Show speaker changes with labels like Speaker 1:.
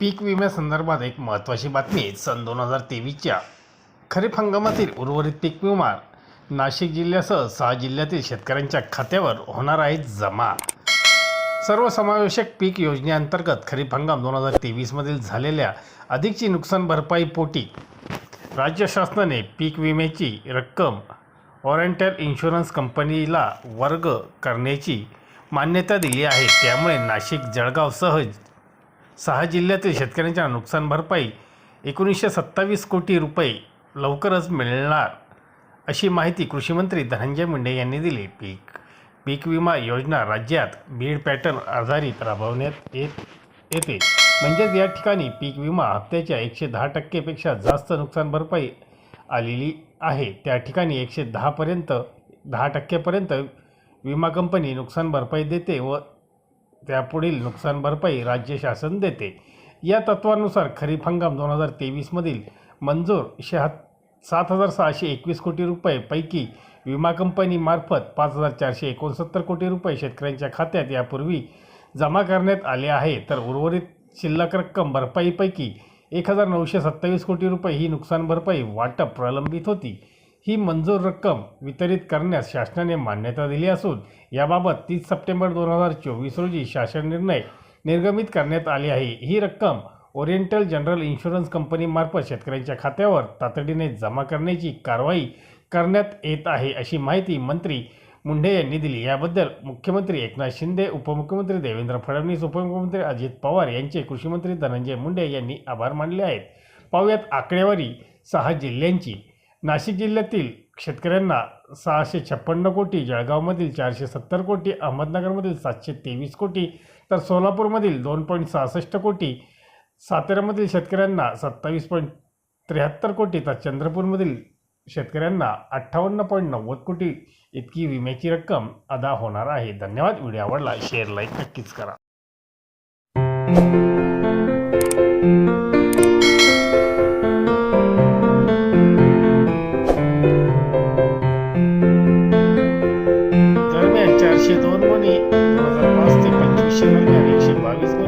Speaker 1: पीक विम्यासंदर्भात एक महत्त्वाची बातमी सन दोन हजार तेवीसच्या. खरीप हंगामातील उर्वरित पीक विमा नाशिक जिल्ह्यासह सहा जिल्ह्यातील शेतकऱ्यांच्या खात्यावर होणार आहे जमा. सर्वसमावेशक पीक योजनेअंतर्गत खरीप हंगाम दोन हजार तेवीसमधील झालेल्या अधिकची नुकसान भरपाई पोटी. राज्य शासनाने पीक विम्याची रक्कम ओरिएंटल इन्शुरन्स कंपनीला वर्ग करण्याची मान्यता दिली आहे. त्यामुळे नाशिक जळगावसह सहा जिल्ह्यातील शेतकऱ्यांच्या नुकसान भरपाई एकोणीसशे सत्तावीस कोटी रुपये लवकरच मिळणार अशी माहिती कृषीमंत्री धनंजय मुंडे यांनी दिली. पीक पीक विमा योजना राज्यात बीड पॅटर्न आधारित राबवण्यात येत येते. म्हणजेच या ठिकाणी पीक विमा हप्त्याच्या एकशे दहा टक्केपेक्षा जास्त नुकसान भरपाई आलेली आहे. त्या ठिकाणी एकशे दहापर्यंत दहा टक्केपर्यंत विमा कंपनी नुकसान भरपाई देते व त्यापुढील नुकसान भरपाई राज्य शासन देते. या तत्वानुसार खरीप हंगाम दोन हजार तेवीसमधील मंजूर शहात सात हजार सहाशे एकवीस कोटी रुपयेपैकी विमा कंपनीमार्फत पाच हजार चारशे एकोणसत्तर कोटी रुपये शेतकऱ्यांच्या खात्यात यापूर्वी जमा करण्यात आले आहे. तर उर्वरित शिल्लक रक्कम भरपाईपैकी एक हजार नऊशे सत्तावीस कोटी रुपये ही नुकसान भरपाई वाटप प्रलंबित होती. ही मंजूर रक्कम वितरित करण्यास शासनाने मान्यता दिली असून याबाबत तीस सप्टेंबर दोन हजार चोवीस रोजी शासन निर्णय निर्गमित करण्यात आले आहे. ही रक्कम ओरिएंटल जनरल इन्शुरन्स कंपनीमार्फत शेतकऱ्यांच्या खात्यावर तातडीने जमा करण्याची कारवाई करण्यात येत आहे अशी माहिती मंत्री मुंढे यांनी दिली. याबद्दल मुख्यमंत्री एकनाथ शिंदे उपमुख्यमंत्री देवेंद्र फडणवीस उपमुख्यमंत्री अजित पवार यांचे कृषीमंत्री धनंजय मुंडे यांनी आभार मानले आहेत. पाहूयात आकडेवारी सहा जिल्ह्यांची. नाशिक जिल्ह्यातील शेतकऱ्यांना सहाशे छप्पन्न कोटी जळगावमधील चारशे सत्तर कोटी अहमदनगरमधील सातशे तेवीस कोटी तर सोलापूरमधील दोन पॉईंट सहासष्ट कोटी साताऱ्यामधील शेतकऱ्यांना सत्तावीस पॉईंट त्र्याहत्तर कोटी तर चंद्रपूरमधील शेतकऱ्यांना अठ्ठावन्न पॉईंट नव्वद कोटी इतकी विम्याची रक्कम अदा होणार आहे. धन्यवाद. व्हिडिओ आवडला शेअर लाईक नक्कीच करा. long as